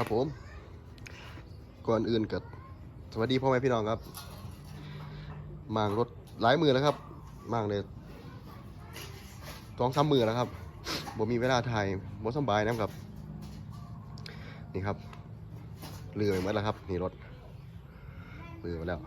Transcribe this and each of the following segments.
ครับผมก่อนอื่นกับสวัสดีพ่อแม่พี่น้องครับมางรถหลายมือแล้วครับมางเลยสองสามมือแล้วครับบ่มีเวลาถ่ายบ่สบายนะครับ นี่ครับเรือไปหมดแล้วครับ นี่รถเรือไปแล้ว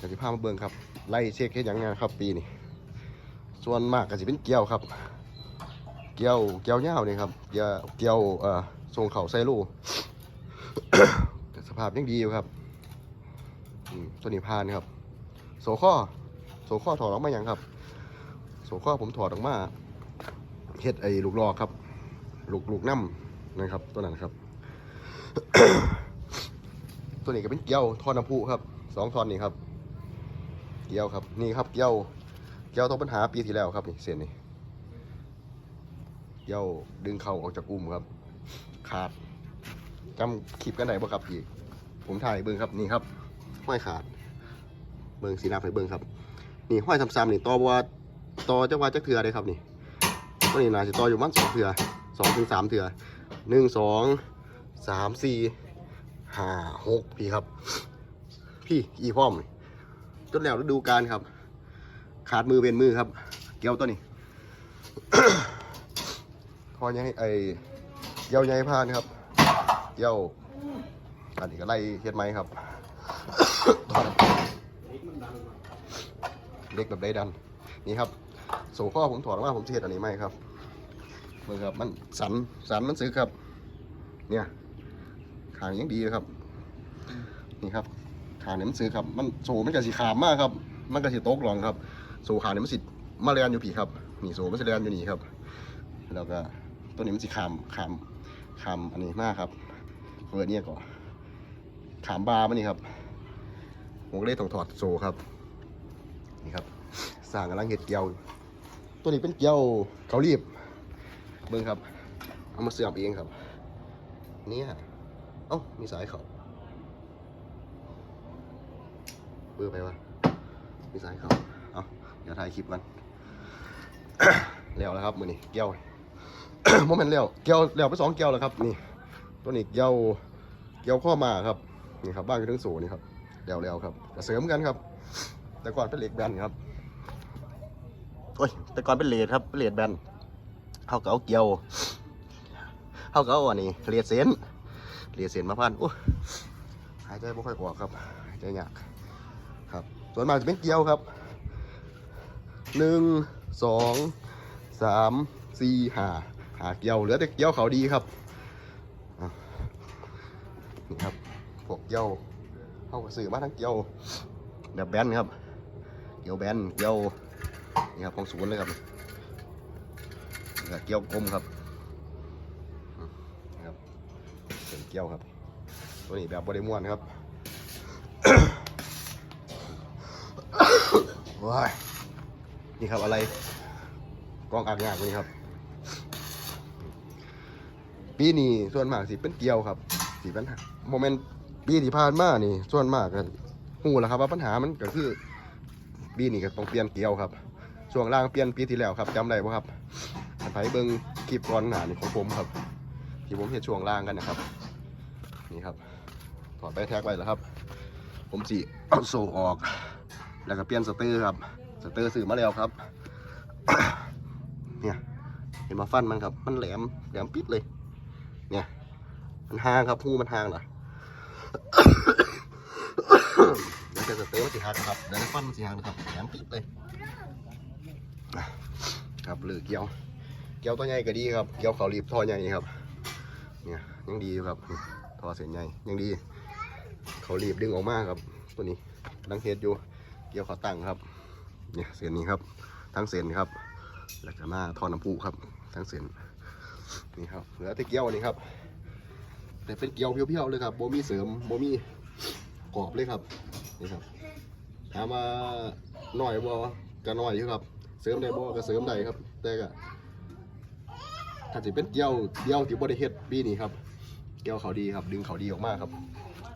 จะสิพามาเบิ่งครับ ไล่เช็คให้ยังไงครับ ปีนี้ส่วนมากก็จะเป็นเกี่ยวครับ เกี่ยวเกี่ยวเงาวนี่ครับ เกี่ยวเกี่ยวเอ่อ ทรงเข่าไซลูสภาพยังดีอยู่ครับตัวนี้พานครับโซข้อโซข้อถอดออกมาอย่างครับโซข้อผมถอดออกมาเฮ็ดไอ้ลูกลอกครับ ลูกลูกน้ำนะครับ ตัวนั้นครับ ตัวนี้ก็เป็นเกี้ยวทอน้ำพุครับสองทอนนี่ครับ เกี้ยวครับ นี่ครับเกี้ยวเกี้ยวต้องปัญหาปีที่แล้วครับนี่เส้นนี่เกี้ยวดึงเข่าออกจากอุ้มครับ ขาดจำคลิปกันไหนบ่ครับพี่ผมถ่ายเบิ้งครับนี่ครับห้อยขาด เบิ้งสีน้าไปเบิ้งครับ นี่ห้อยซ้ำๆนี่ต่อว่าต่อจังหวะจักเถื่อเลยครับนี่ตัวนี้น่าจะต่ออยู่มันสองเถื่อสองถึงสามเถื่อหนึ่งสองสามสี่ห้าหกพี่ครับ พี่อีพร้อมจนแล้วฤดูกาลครับ ขาดมือเป็นมือครับ เกี่ยวตัวนี้พอยังไอ เกี่ยวใหญ่พานครับเกี่ยวอันนี้ก็ไล่เฮ็ดไหมครับเด็กแบบได้ดัน นี่ครับโซ่ข้อผมถอดออกมาผมเฮ็ดอันนี้ไหมครับเบิ่งครับมันสันสันมันซื้อครับ เนี่ยขางยังดีครับ นี่ครับขางเนี่ยมันซื้อครับ มันโซ่มันก็สีขามมากครับ มันก็สีตกหลองครับโซ่ขางเนี่ยมันสิมาเรียนอยู่ผีครับนี่โซ่มันสิเรียนอยู่นี่ครับ แล้วก็ตัวนี้มันสิขามขาม ขามอันนี้มากครับเปิดเนี่ยก่อนขามบาร์มันนี่ครับผมก็เลยต้องถอดโซ่ครับ นี่ครับสร้างกำลังเห็ดเกลียว ตัวนี้เป็นเกลียวเกาหลีบเบิ่งครับ เอามาเสื่อมเองครับ เนี่ยเอ้ามีสายเขาเบื่อไปวะมีสายเขาเอาเดี๋ยวถ่ายคลิปกันแล้วแล้วครับมือนี้เกลียว โมเมนต์แล้วเกลียวแล้วไปสองเกลียวแล้วครับ นี่ ตัวนี้เกลียวเกลียวข้อมาครับนี่ครับบ้านอยู่ทั้งสูนี่ครับแล้วแล้วครับเสริมกันครับ แต่ก่อนเป็นเหล็กแบนครับโอ้ยแต่ก่อนเป็นเลดครับเป็นเลดแบนเขาก็เอาเกี่ยวเขาก็เอาอันนี้เลดเซนเลดเซนมาพันโอ้หายใจไม่ค่อยออกครับหายใจยากครับ ส่วนมากจะเป็นเกี่ยวครับหนึ่งสองสามสี่ห้า หาเกี่ยวเหลือแต่เกี่ยวเขาดีครับอะนี่ครับพวกเกี่ยวเขาก็ซื้อมาทั้งเกี่ยวแบบแบนครับ เกี่ยวแบนเกี่ยวนี่ครับของศูนย์เลยครับนี่ครับเกี่ยวกลมครับนี่ครับเป็นเกี่ยวครับ ตัวนี้แบบบริมวนครับว้ายนี่ครับอะไรกล้องอักยากนี่ครับ ปีนี้ส่วนมากสิเป็นเกี่ยวครับสิเป็นโมเมนต์ปีที่ผ่านมานี่ ส่วนมากกันหูแหล้วครับ ว่าปัญหามันก็คือปีนี้ก็ต้องเปลี่ยนเกลียวครับช่วงล่างเปลี่ยนปีที่แล้วครับจำได้ปะครับไปเบิ้งคลิปก่อนหน้านี่ของผมครับ ที่ผมเห็นช่วงล่างกันนะครับ นี่ครับถอดไปแท็กไปแล้วครับ ผมสีเอาโซ่ออก แล้วก็เปลี่ยนสเตอร์ครับสเตอร์ซื้อมาแล้วครับเนี่ยเห็นมาฟันมันครับ มันแหลมแหลมปิดเลย เนี่ย มันห่างครับหูมันห่างเหรอแล้วจะเตอร์มันสีหักครับแล้วฟันมันสีหักนะครับแหลมปิดเลยอะครับหรือเกี่ยว เกี่ยวตัวใหญ่ก็ดีครับ เกี่ยวเขารีบท่อใหญ่ครับ เนี่ยยังดีอยู่ครับท่อเส้นใหญ่ยังดี เขารีบดึงออกมาครับ ตัวนี้ดังเฮ็ดอยู่ เกี่ยวเขาตั้งครับ เนี่ยเส้นนี้ครับ ทั้งเส้นครับ แล้วก็หน้าท่อน้ำพุครับ ทั้งเส้น นี่ครับเหลือแต่เกี่ยวนี่ครับ แต่เป็นเกี่ยวเพียวๆเลยครับโบมีเสริมโบมีกรอบเลยครับนี่ครับถามว่าหน่อยบ่ก็หน่อยอยู่ครับ เสริมได้บ่ก็เสริมได้ครับ แต่ก็ถ้าสิเป็นเกี่ยวเดียวที่บ่ได้เฮ็ดปีนี้ครับเกี่ยวเขาดีครับ ดึงเขาดีออกมากครับ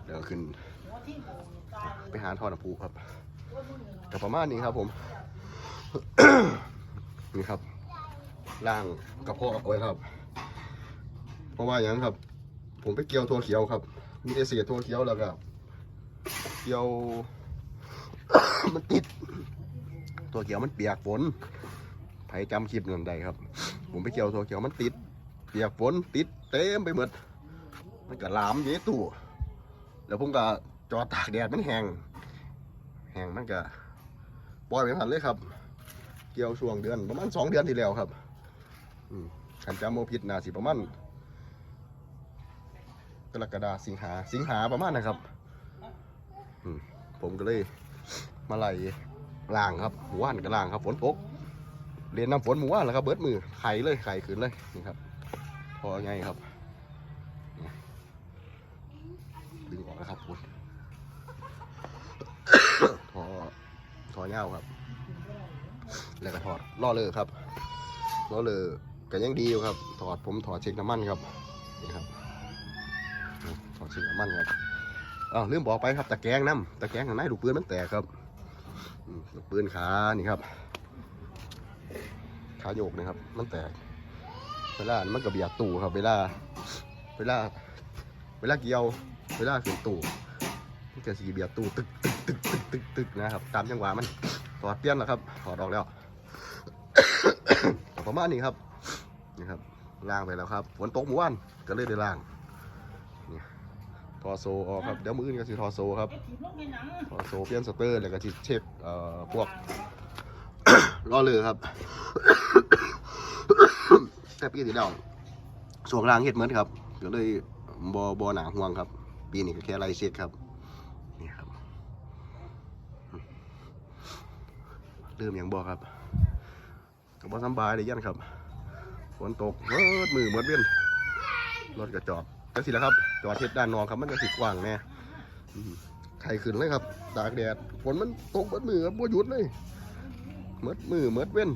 เดี๋ยวขึ้น ไปหาทอดน้ำพุครับกับประมาณนี้ครับ ผมนี่ครับล่างกระเพาะเอาไว้ครับ เพราะว่าอย่างครับ ผมไปเกี่ยวทัวเขียวครับ มีแต่เสียทัวเขียวแล้วก็เกี่ยว มันติด ตัวเขียวมันเปียกฝนไผจำคลิปนั้นได้ครับ ผมไปเกี่ยวตัวเขียวมันติด เปียกฝนติดเต็มไปหมด มันก็ลามอยู่ในตู้แล้วผมก็จอดตากแดดมันแห้งแห้งมันก็ปล่อยไปผ่านเลยครับ เกี่ยวช่วงเดือนประมาณสองเดือนที่แล้วครับอืมขันจำโมผิดนาสิประมาณ กรกฎาสิงหาสิงหาประมาณนะครับผมก็เลยมาไล่ล่างครับหมู่ว่านก็ล่างครับฝนตกเรียนน้ำฝนหมู่ว่านแล้วครับเบิดมือไข่เลยไข่ขึ้นเลยนี่ครับ พอไงครับดึงออกนะครับคุณถอถอเงาครับ แล้วก็ถอดล่อเลยครับล่อเลยก็ยังดีอยู่ครับ ถอดผมถอดเช็คน้ำมันครับ ถอดเช็คน้ำมันครับอ้าวลืมบอกไปครับตะแกรงน้ำตะแกรงข้างในลูปืนมันแตกครับอืมลูปืนขานี่ครับขาโยกนะครับ มันแตก เวลามันก็เบียดตู้ครับ เวลา เวลา เวลาเกี่ยว เวลาขึ้นตู้มันจะสีเบียดตู้ตึกตึกตึกตึกตึกตึกนะครับ ตามจังหวะมันถอดเปลี่ยนแล้วครับถอดออกแล้วประมาณนี้ครับนี่ครับล้างไปแล้วครับฝนตกเมื่อวานก็เลยได้ล้าง ทอโซออกครับเดี๋ยวมืออื่นก็สิทอโซครับทอโซเปลี่ยนสเตอร์แล้วก็สิเช็คเอ่อพวกล้อเรือครับแต่ปีที่แล้วส่วนล่างเฮ็ดเหมือนครับก็เลยบอบอหนาห่วงครับ ปีนี้ก็แค่ไล่เช็คครับนี่ครับลืมอย่างบอกครับก็บ่สำบายเลยยันครับฝนตกเมิดมือเมิดเวียนรถก็จอดก็สิแล้วครับ จอดเช็ดด้านนอกครับมันก็สิกว้างแน่ไข่ขึ้นเลยครับตากแดดฝนมันตกเมิดมือครับบ่หยุดเลยเมิดมือเมิดเว้น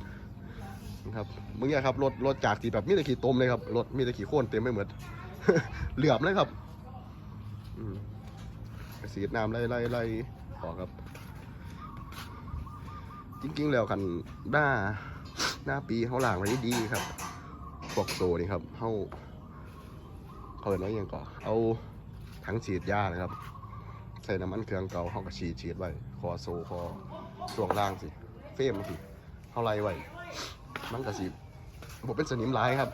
นะครับเมื่อกี้ครับรถรถจากสีแบบมีแต่ขี่ตมเลยครับรถมีแต่ขี่โค่นเต็มไปหมดเหลือบเลยครับสีน้ำไล่ไล่ไล่ออกครับ จริง ๆ แล้วคันหน้าหน้าปีเขาล่างไว้ดีครับพวกโซนี่ครับเขา เขาเห็นว่าย่างก่อนเอาถังฉีดยานะครับ ใส่น้ำมันเครื่องเก่าเขาก็ฉีดฉีดไว้คอโซคอช่วงล่างสิเฟรมสิเขาไล่ไว้มันก็สิผมเป็นสนิมหลายครับ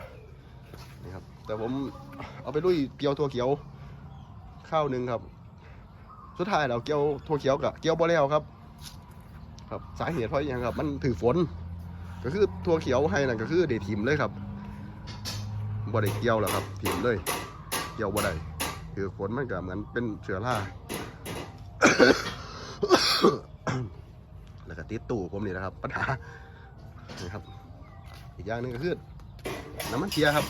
นี่ครับ แต่ผมเอาไปลุยเกี๊ยวทั่วเขียวข้าวหนึ่งครับ สุดท้ายเราเกี๊ยวทั่วเขียวกับเกี๊ยวบ่แล้วครับ ครับสาเหตุเพราะอหยังครับ มันถือฝน ก็คือทั่วเขียวให้นั่นก็คือเดทิมเลยครับบ่ได้เกี่ยวแล้วครับทิมเลย เกี่ยวบ่ได้คือฝนมันก็เหมือนเป็นเชื้อราแล้วก็ติดตู้ผมนี่นะครับปัญหานี่ครับ อีกอย่างหนึงก็คือน้ำมันเชียครับ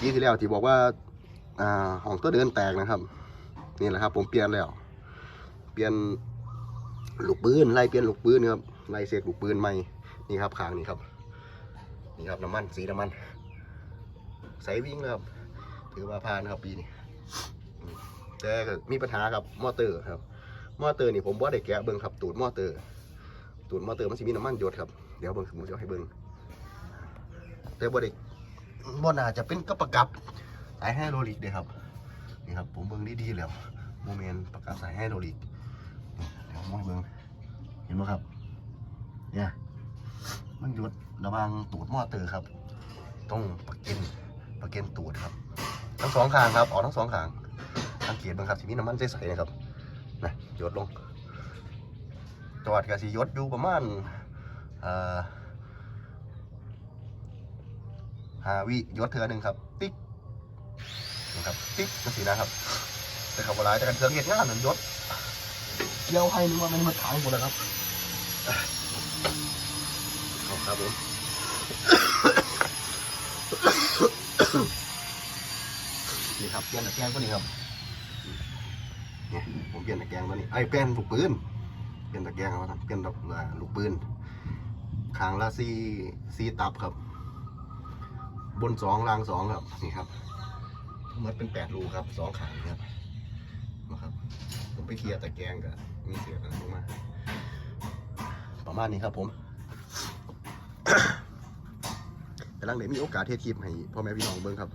ปีที่แล้วที่บอกว่าอ่าห้องตัวเดินแตกนะครับ นี่แหละครับ ผมเปลี่ยนแล้ว เปลี่ยนลูกปืนไล่เปลี่ยนลูกปืนครับไล่เสกลูกปืนใหม่นี่ครับขางนี่ครับ นี่ครับน้ำมันสีน้ำมันใสวิ่งครับ ถือว่าผ่านครับปีนี้แต่มีปัญหาครับมอเตอร์ครับ มอเตอร์นี่ผมว่าได้แกะเบิ้งครับตูดมอเตอร์ ตูดมอเตอร์มันจะมีน้ำมันหยดครับเดี๋ยวเบิ้งผมจะให้เบิ้งแต่บ่ได้บ่น่าจะเป็นกระปะกับสายไฮโดรลิกเด้ครับนี่ครับผมเบิ้งดีๆแล้วโมเมนต์ประกับสายไฮโดรลิกเดี๋ยวมให้เบิ้งเห็นไหมครับ เนี่ยมันหยดระวางตูดมอเตอร์ครับ ต้องประก็นประก็นตูดครับ ทั้งสองข้างครับออกทั้งสองข้างสังเกตบ้างครับสิมีน้ำมันใสๆนะครับนะหยดลงจอดกับสียศอยู่ประมาณเอ่อหาวิยศเทือหนึ่งครับ ติ๊กนะครับติ๊กจังสีนะครับแต่ขับร้ายแต่กันเครื่อเหตุงานหนึ่งยศเกี่ยวให้นึกว่ามันมาถางหมดแล้วครับเอาครับผม นี่ครับเปลี่ยนตะแกรงตัวนี้ครับนี่ผมเปลี่ยนตะแกรงตัวนี้ไอ้ยเปลี่ยนลูกปืนเปลี่ยนตะแกรงครับท่านเปลี่ยนดอกเอ่อลูกปืนคางละซีซีตับครับ บนสองล่างสองครับนี่ครับทั้งหมดเป็นแปดรูครับสองขางครับนะครับ ผมไปเคลียร์ตะแกรงกับมีเสียกันลงมาประมาณนี้ครับผมกำลังเดี๋ยวมีโอกาสเทศคลิปให้พ่อแม่พี่น้องเบิ่งครับ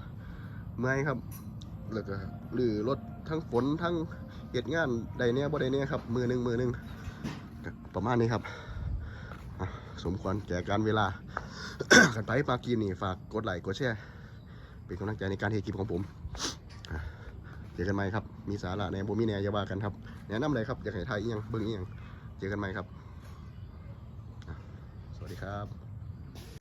เมื่อยครับ แล้วก็ลือรถทั้งฝนทั้งเหตุงานใดเนี้ยบ่ใดเนี้ยครับ มือหนึ่งมือหนึ่งประมาณนี้ครับสมควรแก่การเวลา กันไปปากีนี่ฝากกดไลค์กดแชร์เป็นกำลังใจในการเฮคลิปของผมเจอกันใหม่ครับ มีสาระในบ่มีแนยาว่ากันครับแนะนำเลยครับอยากให้ทายเอียงเบิ่งเอียงเจอกันใหม่ครับ สวัสดีครับ